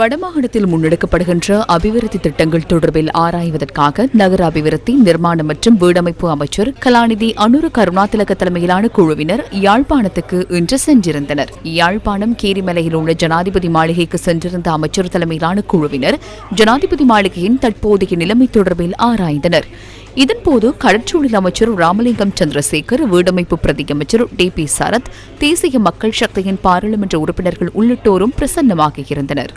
வடமாகாணத்தில் முன்னெடுக்கப்படுகின்ற அபிவிருத்தி திட்டங்கள் தொடர்பில் ஆராய்வதற்காக நகர அபிவிருத்தி நிர்மாணம் மற்றும் வீடமைப்பு அமைச்சர் கலாநிதி அனுர கருணாதிலக தலைமையிலான குழுவினர் யாழ்ப்பாணத்துக்கு இன்று சென்றிருந்தனர். யாழ்ப்பாணம் கீரிமலையில் உள்ள ஜனாதிபதி மாளிகைக்கு சென்றிருந்த அமைச்சர் தலைமையிலான குழுவினர் ஜனாதிபதி மாளிகையின் தற்போதைய நிலைமை தொடர்பில் ஆராய்ந்தனர். இதன்போது கடற்றொழில் அமைச்சர் ராமலிங்கம் சந்திரசேகர் வீடமைப்பு பிரதியமைச்சர் டி பி சரத் தேசிய மக்கள் சக்தியின் பாராளுமன்ற உறுப்பினர்கள் உள்ளிட்டோரும் பிரசன்னமாக இருந்தனர்.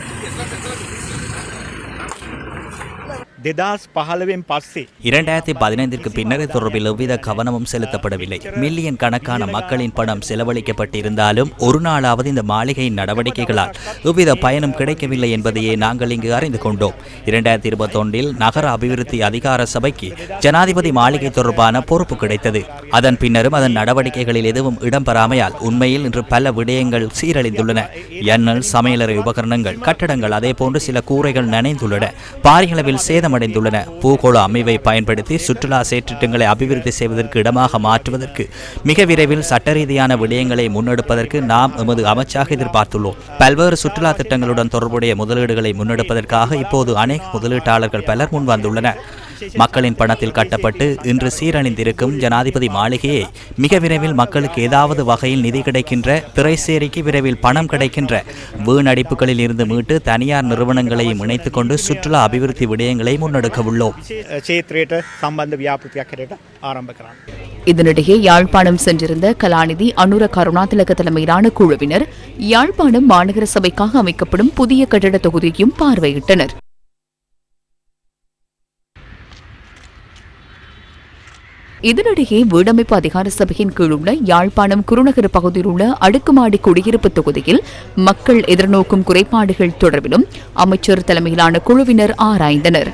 දෙදස් පහළවෙන් පස්සේ. இரண்டாயிரத்தி பதினைந்திற்கு பின்னர் இது தொடர்பில் எவ்வித கவனமும் செலுத்தப்படவில்லை மில்லியன் கணக்கான மக்களின் பணம் செலவழிக்கப்பட்டிருந்தாலும் ஒரு நாளாவது இந்த மாளிகையின் நடவடிக்கைகளால் எவ்வித பயனும் கிடைக்கவில்லை என்பதையே நாங்கள் இங்கு அறிந்து கொண்டோம் இரண்டாயிரத்தி இருபத்தொன்றில் நகர அபிவிருத்தி அதிகார சபைக்கு ஜனாதிபதி மாளிகை தொடர்பான பொறுப்பு கிடைத்தது அதன் பின்னரும் அதன் நடவடிக்கைகளில் எதுவும் இடம்பெறாமையால் உண்மையில் இன்று பல விடயங்கள் சீரழிந்துள்ளன எண்ணல் சமையலறை உபகரணங்கள் கட்டடங்கள் அதேபோன்று சில கூரைகள் நனைந்துள்ளன பாரியளவில் சேதமடைந்துள்ளன பூகோள அமைவை பயன்படுத்தி சுற்றுலா செயற்றிட்டங்களை அபிவிருத்தி செய்வதற்கு இடமாக மாற்றுவதற்கு மிக விரைவில் சட்டரீதியான விடயங்களை முன்னெடுப்பதற்கு நாம் எமது அமைச்சாக எதிர்பார்த்துள்ளோம். பல்வேறு சுற்றுலா திட்டங்களுடன் தொடர்புடைய முதலீடுகளை முன்னெடுப்பதற்காக இப்போது அநேக முதலீட்டாளர்கள் பலர் முன்வந்துள்ளனர். மக்களின் பணத்தில் கட்டப்பட்டு இன்று சீரழிந்திருக்கும் ஜனாதிபதி மாளிகையை மிக விரைவில் மக்களுக்கு ஏதாவது வகையில் நிதி கிடைக்கின்ற திரைசேரிக்கு விரைவில் பணம் கிடைக்கின்ற வீணடிப்புகளில் இருந்து மீட்டு தனியார் நிறுவனங்களையும் இணைத்துக் கொண்டு சுற்றுலா அபிவிருத்தி விடயங்களை முன்னெடுக்க உள்ளோம். இதனிடையே யாழ்ப்பாணம் சென்றிருந்த கலாநிதி அனுர கருணாதிலக தலைமையிலான குழுவினர் யாழ்ப்பாணம் மாநகர சபைக்காக அமைக்கப்படும் புதிய கட்டிட தொகுதியையும் பார்வையிட்டனர். இதனிடையே வீடமைப்பு அதிகார சபையின் கீழ் உள்ள யாழ்ப்பாணம் குருநகர் பகுதியில் உள்ள அடுக்குமாடி குடியிருப்பு தொகுதியில் மக்கள் எதிர்நோக்கும் குறைபாடுகள் தொடர்பிலும் அமைச்சர் தலைமையிலான குழுவினர் ஆராய்ந்தனர்.